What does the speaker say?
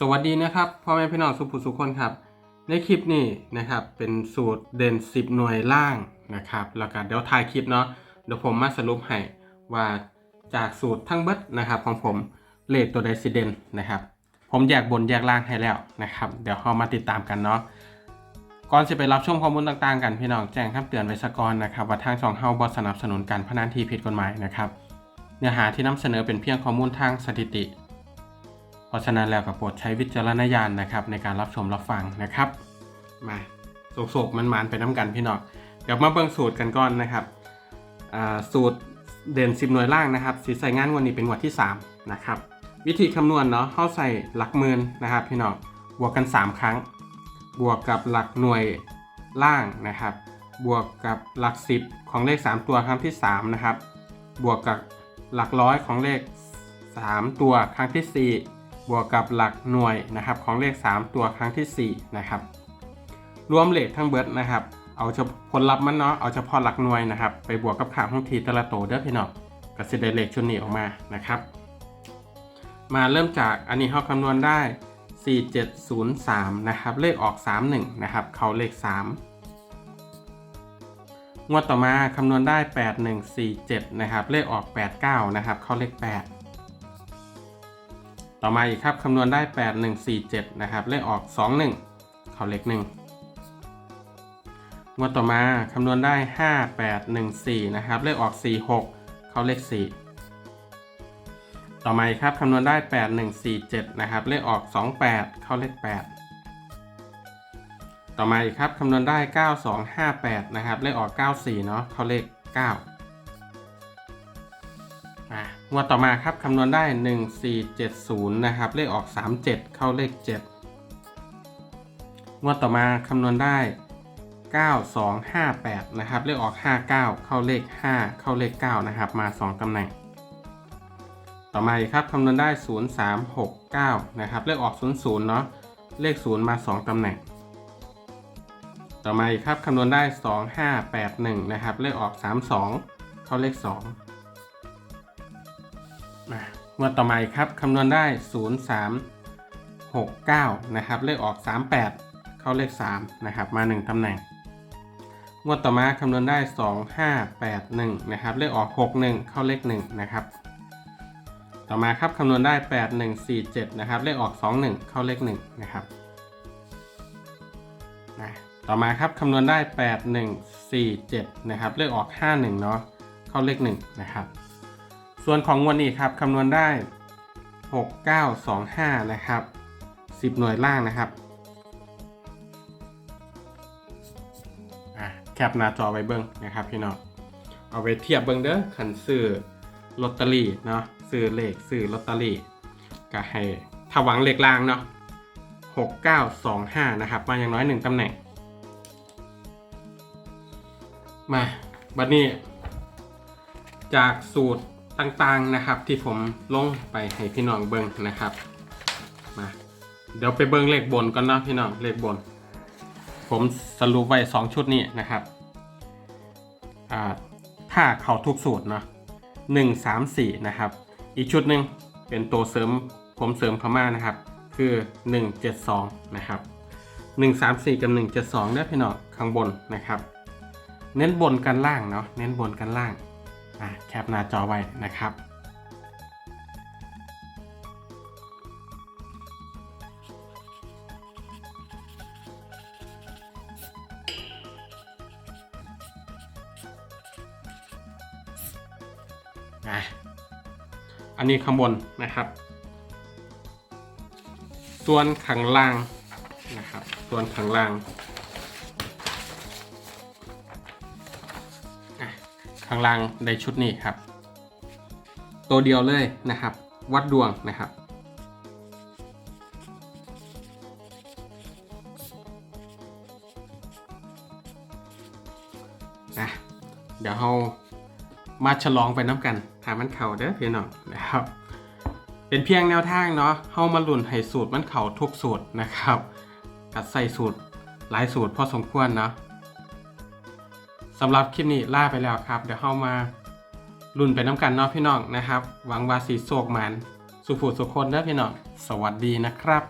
สวัสดีนะครับพ่อแม่พี่น้องสุภูสุคนครับ ในคลิปนี้นะครับเป็นสูตรเด่น 10 หน่วยล่างนะครับแล้วก็เดี๋ยวถ่ายคลิปเนาะเดี๋ยวผมมาสรุปให้ว่าจากสูตรทั้งเบิดนะครับของผมเลขตัวใดสิเด่นนะครับ ผมแยกบนแยกล่างให้แล้วนะครับ เดี๋ยวเรามาติดตามกันเนาะก่อนจะไปรับชมข้อมูลต่างๆ กันพี่น้องแจ้งคำเตือนไว้สกอนนะครับว่าทางช่องเฮาบอสนับสนุนการพนันที่ผิดกฎหมายนะครับเนื้อหาที่นำเสนอเป็นเพียงข้อมูลทางสถิติ ราะฉะนั้นแล้วก็โปรดใช้วิจารณญาณนะครับในการรับชมรับฟังนะครับ มาโศกๆมันมานๆไปน้ำกันพี่น้องเดี๋ยวมาเบิ่งสูตรกันก่อนนะครับสูตรเด่น 10 หน่วยล่างนะครับสีใส่งานวันนี้เป็นวันที่ 3 นะครับ วิธีคำนวณเนาะเข้าใส่หลักหมื่นนะครับ พี่น้องบวกกัน 3 ครั้ง บวกกับหลักหน่วยล่างนะครับ บวกกับหลัก 10 ของเลข 3 ตัวครั้งที่3นะครับบวกกับหลักร้อยของเลข 3 ตัวครั้งที่ 4 บวกกับหลักหน่วยนะครับของเลข 3 ตัวครั้งที่4นะครับรวมเลขทั้งเบิดนะครับ เอาเฉพาะผลลัพธ์มันเนาะเอาเฉพาะหลักหน่วยนะครับ ไปบวกกับค่าของทีแต่ละโตวเด้อพี่น้องก็สิได้เลขชุดนี้ออกมานะครับ มาเริ่มจากอันนี้เราคำนวณได้ 4703 นะครับ เลขออก 31 นะครับ เขาเลข 3งวดต่อมาคำนวณได้ 8147 นะครับ เลขออก 89 นะครับ เข้าเลข 8 ต่อมาอีกครับคำนวณได้ 8147 นะครับ เลขออก 21 เข้าเลข1งวดต่อมาคำนวณได้ 5814 นะครับ เลขออก 46 เข้าเลข 4 ต่อมาอีกครับคำนวณได้ 8147 นะครับ เลขออก 28 เข้าเลข 8 ต่อมาอีกครับคำนวณได้ 9258 นะครับ เลขออก 94 เนาะเข้าเลข 9 งวดต่อมาครับคำนวณได้ 1470 นะครับ เลขออก 37 เข้าเลข 7 งวดต่อมาคำนวณได้ 9258 นะครับ เลขออก 59 เข้าเลข 5 เข้าเลข 9 นะครับ มา 2 ตำแหน่ง ต่อมาอีกครับคำนวณได้ 0369 นะครับ เลขออก 00 เนาะเลข 0 มา 2 ตำแหน่ง ต่อมาอีกครับคำนวณได้ 2581 นะครับ เลขออก 32 เข้าเลข 2 งวดต่อมาอีกครับคำนวณได้ 0369 นะครับ เลขออก 38 เข้าเลข 3 นะครับ มา 1ตำแหน่ง งวดต่อมาคำนวณได้ 2581 นะครับ เลขออก 61 เข้าเลข 1 นะครับ ต่อมาครับคำนวณได้ 8147 นะครับ เลขออก 21 เข้าเลข 1 นะครับนะต่อมาครับคำนวณได้ 8147 นะครับ เลขออก 51 เนาะเข้าเลข 1 นะครับ ส่วนของงวดนี้ครับคำนวณได้ 6925 นะครับ 10 หน่วยล่างนะครับแคปหน้าจอไว้เบิ้งนะครับพี่น้องเอาไปเทียบเบิ้งเด้อขันซื้อลอตเตอรี่เนาะซื้อเลขซื้อลอตเตอรี่ก็ให้ถ้าหวังเลขล่างเนาะ6925 นะครับ มาอย่างน้อย1ตำแหน่ง มา บัดนี้ จากสูตร ต่างๆนะครับที่ผมลงไปให้พี่น้องเบิ้งนะครับมาเดี๋ยวไปเบิ้งเลขบนก่อนเนาะพี่น้องเลขบน ผมสรุปไว้2ชุดนี้นะครับอ่าถ้าเขาทุกสูตรเนาะหนึ่งสามสี่นะครับ อีกชุดหนึ่งเป็นตัวเสริมผมเสริมเข้ามานะครับ คือ 172 นะครับ 134 กับ 172เนี่ยพี่น้องข้างบนนะครับ เน้นบนกันล่างเนาะเน้นบนกันล่าง อะแคปหน้าจอไว้นะครับ อันนี้ข้างบนนะครับส่วนข้างล่างนะครับส่วนข้างล่าง ข้างล่างในชุดนี้ครับ ตัวเดียวเลยนะครับ วัดดวงนะครับนะเดี๋ยวเรามาฉลองไปน้ำกันถามมันเข่าเด้อพี่น้องนะครับ เป็นเพียงแนวทางเนาะเฮามาลุ่นให้สูตรมันเข่าทุกสูตรนะครับกัดใส่สูตรหลายสูตรพอสมควรเนาะ สำหรับคลิปนี้ล่าไปแล้วครับ เดี๋ยวเข้ามารุ่นไปน้ำกันเนาะพี่น้องนะครับ หวังว่าสีโศกหมันสุขูสุขคนเด้อพี่น้อง สวัสดีนะครับ